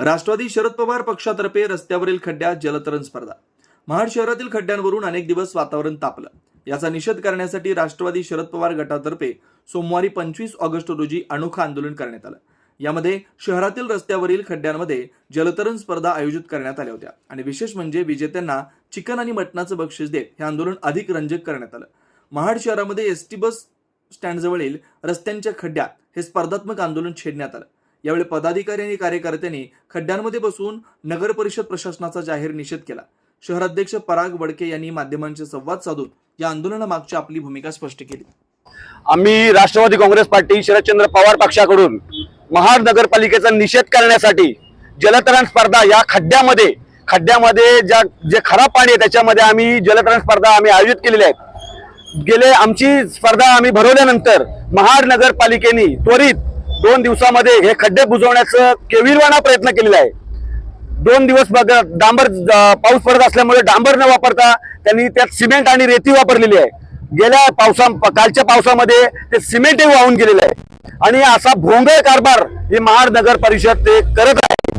राष्ट्रवादी शरद पवार पक्षातर्फे रस्त्यावरील खड्ड्यात जलतरण स्पर्धा. महाड शहरातील खड्ड्यांवरून अनेक दिवस वातावरण तापलं. याचा निषेध करण्यासाठी राष्ट्रवादी शरद पवार गटातर्फे सोमवारी पंचवीस ऑगस्ट रोजी अनोखं आंदोलन करण्यात आलं. यामध्ये शहरातील रस्त्यावरील खड्ड्यांमध्ये जलतरण स्पर्धा आयोजित करण्यात आल्या होत्या आणि विशेष म्हणजे विजेत्यांना चिकन आणि मटणाचं बक्षीस देत हे आंदोलन अधिक रंजक करण्यात आलं. महाड शहरामध्ये एस टी बस स्टँडजवळील रस्त्यांच्या खड्ड्यात हे स्पर्धात्मक आंदोलन छेडण्यात आलं. यावेळी पदाधिकारी आणि कार्यकर्त्यांनी खड्ड्यांमध्ये बसून नगर परिषद प्रशासनाचा जाहीर निषेध केला. शहराध्यक्ष पराग वडके यांनी माध्यमांशी संवाद साधून या आंदोलनामागची आपली भूमिका स्पष्ट केली. आम्ही राष्ट्रवादी काँग्रेस पार्टी शरदचंद्र पवार पक्षाकडून महाड नगरपालिकेचा निषेध करण्यासाठी जलतरण स्पर्धा या खड्ड्यामध्ये खड्ड्यामध्ये ज्या जे खराब पाणी आहे त्याच्यामध्ये आम्ही जलतरण स्पर्धा आम्ही आयोजित केलेल्या आहेत. गेले आमची स्पर्धा आम्ही भरवल्यानंतर महाड नगरपालिकेने त्वरित दोन दिवसामध्ये हे खड्डे बुजवण्याचं केविलवाना प्रयत्न केलेला आहे. दोन दिवस डांबर पाऊस पडत असल्यामुळे डांबर न वापरता त्यांनी त्यात सिमेंट आणि रेती वापरलेली आहे. गेल्या पावसा कालच्या पावसामध्ये ते सिमेंटही वाहून गेलेलं आहे. आणि असा भोंगळ कारभार ही महाड नगर परिषद ते करत आहे.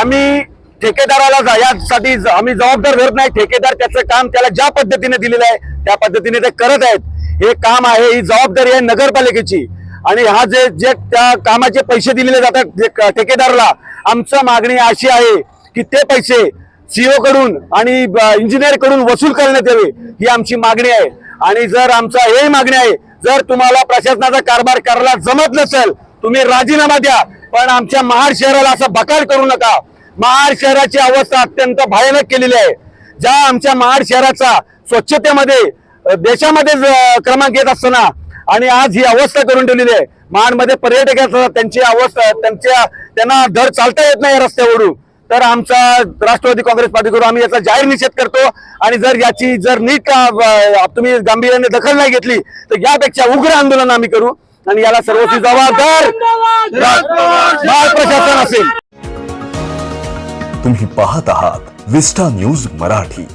आम्ही ठेकेदाराला जा- यासाठी ज- आम्ही जबाबदार धरत नाही. ठेकेदार त्याचं काम त्याला ज्या पद्धतीने दिलेलं आहे त्या पद्धतीने ते करत आहेत. हे काम आहे ही जबाबदारी आहे नगरपालिकेची. आणि हा जे जे त्या कामाचे पैसे दिलेले जातात ठेकेदारला आमचं मागणी अशी आहे की ते पैसे सीओ कडून आणि इंजिनियरकडून वसूल करण्यात यावे ही आमची मागणी आहे. आणि जर आमचा हे मागणी आहे जर तुम्हाला प्रशासनाचा कारभार करायला जमत नसेल तुम्ही राजीनामा द्या पण आमच्या महाड शहराला असं बकाल करू नका. महाड शहराची अवस्था अत्यंत भयानक केलेली आहे. ज्या आमच्या महाड शहराचा स्वच्छतेमध्ये देशामध्ये ज- क्रमांक येत असताना आणि आज ही अवस्था करून ठेवलेली आहे. महाडमध्ये पर्यटक त्यांची अवस्था त्यांच्या त्यांना धड चालता येत नाही या रस्त्यावरून. तर आमचा राष्ट्रवादी काँग्रेस पार्टीकडून आम्ही याचा जाहीर निषेध करतो. आणि जर याची जर नीट तुम्ही गांभीर्याने दखल नाही घेतली तर यापेक्षा उग्र आंदोलन आम्ही करू. आणि याला सर्वस्वी जबाबदार प्रशासन असेल. तुम्ही पाहत आहात विस्टा न्यूज मराठी.